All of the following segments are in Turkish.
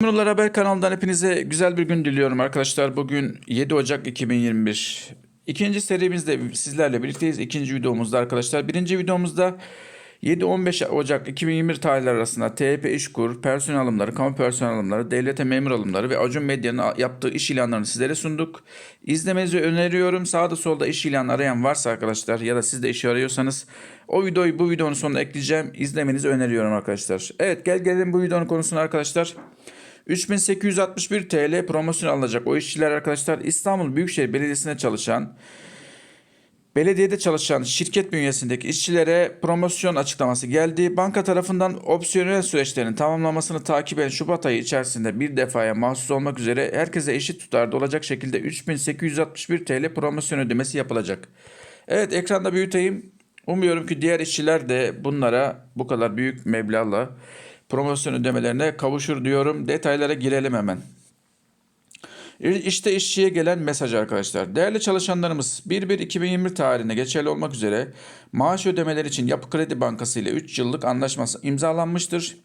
Memurlar Haber kanalından hepinize güzel bir gün diliyorum arkadaşlar. Bugün 7 Ocak 2021. İkinci serimizde sizlerle birlikteyiz. İkinci videomuzda arkadaşlar. Birinci videomuzda 7-15 Ocak 2021 tarihleri arasında TYP İşkur, personel alımları, kamu personel alımları, devlete memur alımları ve Acun Medya'nın yaptığı iş ilanlarını sizlere sunduk. İzlemenizi öneriyorum. Sağda solda iş ilanı arayan varsa arkadaşlar ya da siz de iş arıyorsanız o videoyu bu videonun sonuna ekleyeceğim. İzlemenizi öneriyorum arkadaşlar. Evet gel gelelim bu videonun konusuna arkadaşlar. 3861 TL promosyon alacak o işçiler arkadaşlar İstanbul Büyükşehir Belediyesi'nde çalışan Belediyede çalışan şirket bünyesindeki işçilere promosyon açıklaması geldi. Banka tarafından opsiyonel süreçlerin tamamlanmasını takiben Şubat ayı içerisinde bir defaya mahsus olmak üzere herkese eşit tutarda olacak şekilde 3861 TL promosyon ödemesi yapılacak. Evet ekranda büyüteyim. Umuyorum ki diğer işçiler de bunlara bu kadar büyük meblağla promosyon ödemelerine kavuşur diyorum. Detaylara girelim hemen. İşte işçiye gelen mesaj arkadaşlar. Değerli çalışanlarımız 1-1-2021 tarihine geçerli olmak üzere maaş ödemeleri için Yapı Kredi Bankası ile 3 yıllık anlaşması imzalanmıştır.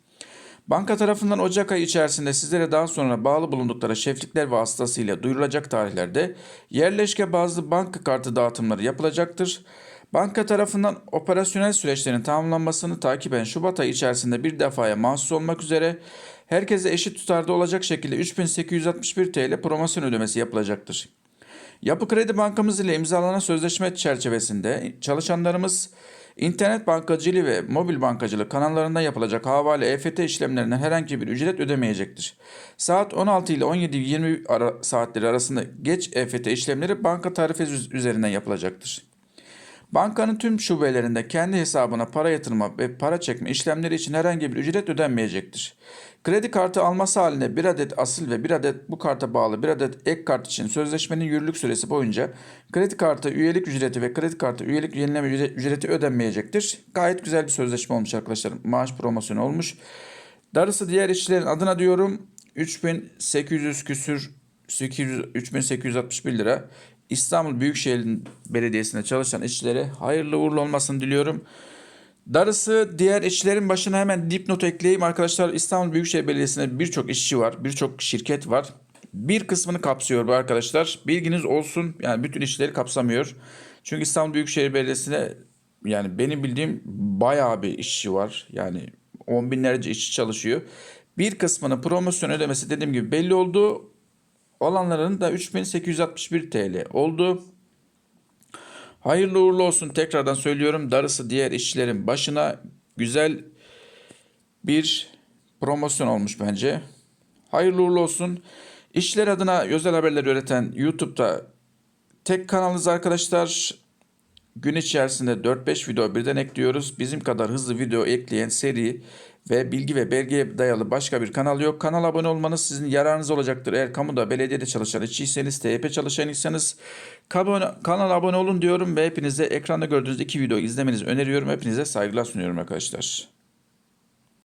Banka tarafından Ocak ayı içerisinde sizlere daha sonra bağlı bulundukları şeflikler vasıtasıyla duyurulacak tarihlerde yerleşke bazlı banka kartı dağıtımları yapılacaktır. Banka tarafından operasyonel süreçlerin tamamlanmasını takiben Şubat ayı içerisinde bir defaya mahsus olmak üzere herkese eşit tutarda olacak şekilde 3861 TL promosyon ödemesi yapılacaktır. Yapı Kredi Bankamız ile imzalanan sözleşme çerçevesinde çalışanlarımız internet bankacılığı ve mobil bankacılık kanallarından yapılacak havale EFT işlemlerinden herhangi bir ücret ödemeyecektir. Saat 16 ile 17-20 ara saatleri arasında geç EFT işlemleri banka tarifesi üzerinden yapılacaktır. Bankanın tüm şubelerinde kendi hesabına para yatırma ve para çekme işlemleri için herhangi bir ücret ödenmeyecektir. Kredi kartı alması halinde bir adet asıl ve bir adet bu karta bağlı bir adet ek kart için sözleşmenin yürürlük süresi boyunca kredi kartı üyelik ücreti ve kredi kartı üyelik yenileme ücreti ödenmeyecektir. Gayet güzel bir sözleşme olmuş arkadaşlar. Maaş promosyonu olmuş. Darısı diğer işçilerin adına diyorum 3800 küsür 800, 3861 lira İstanbul Büyükşehir Belediyesi'nde çalışan işçilere hayırlı uğurlu olmasını diliyorum. Darısı diğer işçilerin başına hemen dipnot ekleyeyim arkadaşlar. İstanbul Büyükşehir Belediyesi'nde birçok işçi var, birçok şirket var. Bir kısmını kapsıyor bu arkadaşlar. Bilginiz olsun. Yani bütün işçileri kapsamıyor. Çünkü İstanbul Büyükşehir Belediyesi'nde yani benim bildiğim bayağı bir işçi var. Yani on binlerce işçi çalışıyor. Bir kısmının promosyon ödemesi dediğim gibi belli oldu olanların da 3861 TL oldu. Hayırlı uğurlu olsun tekrardan söylüyorum. Darısı diğer işçilerin başına güzel bir promosyon olmuş bence. Hayırlı uğurlu olsun. İşçiler adına özel haberler üreten YouTube'da tek kanalınız arkadaşlar. Gün içerisinde 4-5 video birden ekliyoruz. Bizim kadar hızlı video ekleyen seri ve bilgi ve belgeye dayalı başka bir kanal yok. Kanala abone olmanız sizin yararınız olacaktır. Eğer kamuda, belediyede çalışan işçiyseniz, TYP çalışanıysanız kanala abone olun diyorum ve hepinize ekranda gördüğünüz iki videoyu izlemenizi öneriyorum. Hepinize saygılar sunuyorum arkadaşlar.